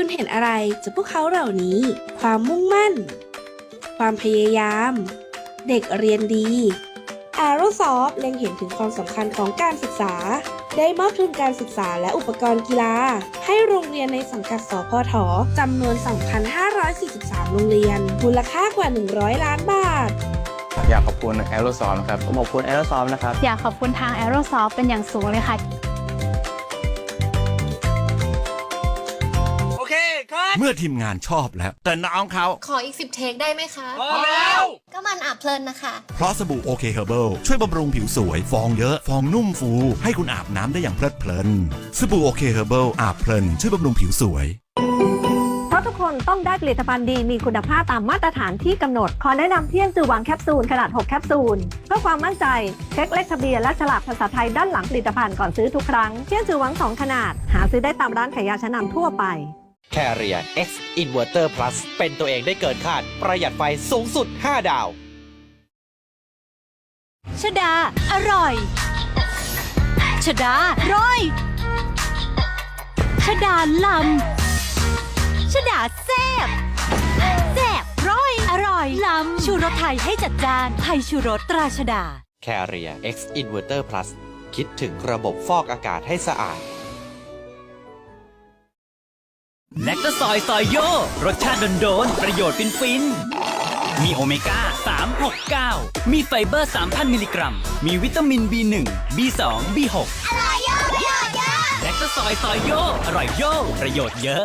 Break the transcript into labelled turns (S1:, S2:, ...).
S1: คุณเห็นอะไรจากพวกเขาเหล่านี้ ความมุ่งมั่น ความพยายาม เด็กเรียนดี a e r o s o f t เล็งเห็นถึงความสำคัญของการศึกษา ได้มอบทุนการศึกษาและอุปกรณ์กีฬา ให้โรงเรียนในสังกัดสพทจำนวน 2,543 โรงเรียน มูลค่ากว่า 100 ล้านบาท
S2: อยากขอบคุณแอโรซอลนะครับ
S3: ผมขอบคุณแอโรซอฟนะครับ
S4: อยากขอบคุณทาง Aerosoft เป็นอย่างสูงเลยค่ะ
S5: เมื่อทีมงานชอบแล้ว แต่น้องเขา
S6: ขออีกสิบเทคได้ไหมคะ
S7: พอแล้ว
S6: ก็มันอาบเพลินนะคะ
S5: เพราะสบู่โอเคเฮอร์เบิลช่วยบำรุงผิวสวย ฟองเยอะ ฟองนุ่มฟู ให้คุณอาบน้ำได้อย่างเพลิดเพลิน สบู่โอเคเฮอร์เบิลอาบเพลิน ช่วยบำรุงผิวสวย
S8: เพราะทุกคนต้องได้ผลิตภัณฑ์ดีมีคุณภาพตามมาตรฐานที่กำหนด ขอแนะนำเที่ยงจือหวังแคปซูลขนาด 6 แคปซูล เพื่อความมั่นใจ เช็คเลขทะเบียนและฉลากภาษาไทยด้านหลังผลิตภัณฑ์ก่อนซื้อทุกครั้ง เที่ยงจือหวัง 2 ขนาด หาซื้อได้ตามร้านขายยาชั้นนำทั่วไป
S9: Carrier X Inverter Plus เป็นตัวเองได้เกินคาด ประหยัดไฟสูงสุด 5 ดาว
S4: ชดา อร่อย ชดาร้อย ชดาลำ ชดาแซ่บแซ่บร้อย อร่อย ลำ ชูรสไทยให้จัดจานไทยชูรสตราชดา
S9: Carrier X Inverter Plus คิดถึงระบบฟอกอากาศให้สะอาด
S7: แลคตาซอยซอยโย รสชาติโดนๆประโยชน์ฟินฟินๆมีโอเมก้า 369 มีไฟเบอร์ 3,000 มิลลิกรัม มีวิตามิน B1 B2 B6 อร่อยโยประโยชน์เยอะแลคตาซอยซอยโย อร่อยโย ประโยชน์เยอะ